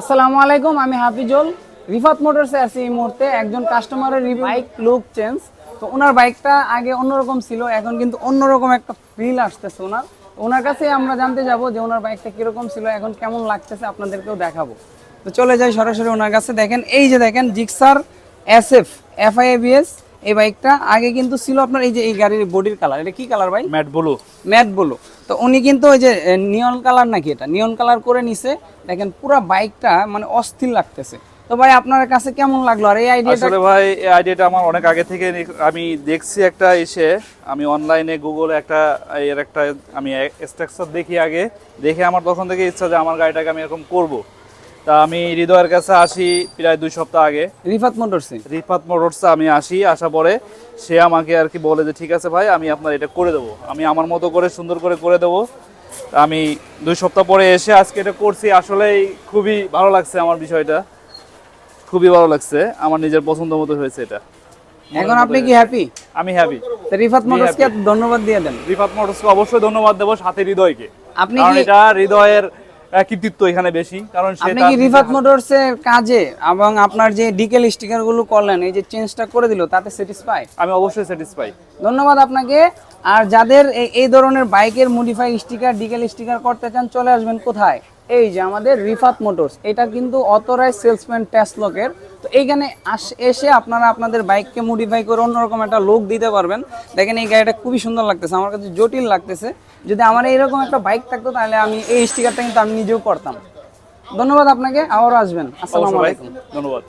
আসসালামু আলাইকুম আমি হাফিজুল। রিফাত মোটরসে আছি এই মুহূর্তে একজন কাস্টমারের বাইক লুক চেঞ্জ তো ওনার বাইকটা আগে অন্যরকম ছিল এখন কিন্তু অন্যরকম একটা ফিল আসতেছে ওনার। ওনার কাছে আমরা জানতে যাব যে ওনার বাইকটা কীরকম ছিল এখন কেমন লাগতেছে আপনাদেরকেও দেখাবো। তো চলে যাই সরাসরি ওনার কাছে। দেখেন এই যে দেখেন Gixxer S F F I ABS এই বাইকটা আগে কিন্তু ছিল আপনার এই যে এই গাড়ির বডির কালার। এটা কি কালার ভাই? ম্যাট ব্লু ম্যাট বলো তো উনি কিন্তু ওই যে নিয়ন কালার নাকি এটা? নিয়ন কালার করে নিছে। দেখেন পুরো বাইকটা মানে অস্থির লাগতেছে। তো ভাই আপনার কাছে কেমন লাগল? আর এই আইডিয়াটা আসলে ভাই এই আইডিয়াটা আমার অনেক আগে থেকে আমি দেখছি একটা এসে। আমি অনলাইনে গুগলে একটা এর একটা আমি স্ট্রাকচার দেখি আগে। দেখে আমার তখন থেকে ইচ্ছা যে আমার গাড়িটাকে আমি এরকম করব। তা আমি হৃদয়ের কাছে আসি প্রায় দুই সপ্তাহ আগে। রিফাত মোটরসে রিফাত মোটরসে আমি আসি আসা পরে সে আমাকে আর কি বলে যে ঠিক আছে ভাই আমি আপনার এটা করে দেবো। আমি আমার মতো করে সুন্দর করে করে দেবো। আমি দুই সপ্তাহ পরে এসে আজকে এটা করছি। আসলেই খুবই ভালো লাগছে আমার বিষয়টা। খুবই ভালো লাগছে। আমার নিজের পছন্দ মতো হয়েছে এটা। এখন আপনি কি হ্যাপি আমি হ্যাপি রিফাত মোটরসকে ধন্যবাদ দিয়ে দেন। রিফাত মোটরসকে অবশ্যই ধন্যবাদ দেবো সাথে হৃদয়কে। আপনি এটা হৃদয়ের কৃতিত্ব এখানে বেশি কারণ আপনি কি রিফাত মোটরসের কাজে এবং আপনার যে ডিকেল স্টিকারগুলো করলেন এই যে চেঞ্জটা করে দিল তাতে স্যাটিসফাই আমি অবশ্যই স্যাটিসফাই ধন্যবাদ আপনাকে। আর যাদের এই- ধরনের বাইকের মডিফাই স্টিকার ডিকেল স্টিকার করতে চান চলে আসবেন কোথায়? এই যে আমাদের রিফাত মোটরস এটা কিন্তু অথরাইজ সেলসম্যান টেসলকের এইখানে এসে আপনারা আপনাদের বাইককে মডিফাই করে অন্যরকম একটা লুক দিতে পারবেন। দেখেন এই গাড়িটা খুবই সুন্দর লাগতেছে আমার কাছে জটিল লাগতেছে। যদি আমার এইরকম একটা বাইক থাকতো তাহলে আমি এই স্টিকারটা কিন্তু আমি নিজেও করতাম ধন্যবাদ আপনাকে আবারও আসবেন। আসসালাম আলাইকুম। ধন্যবাদ।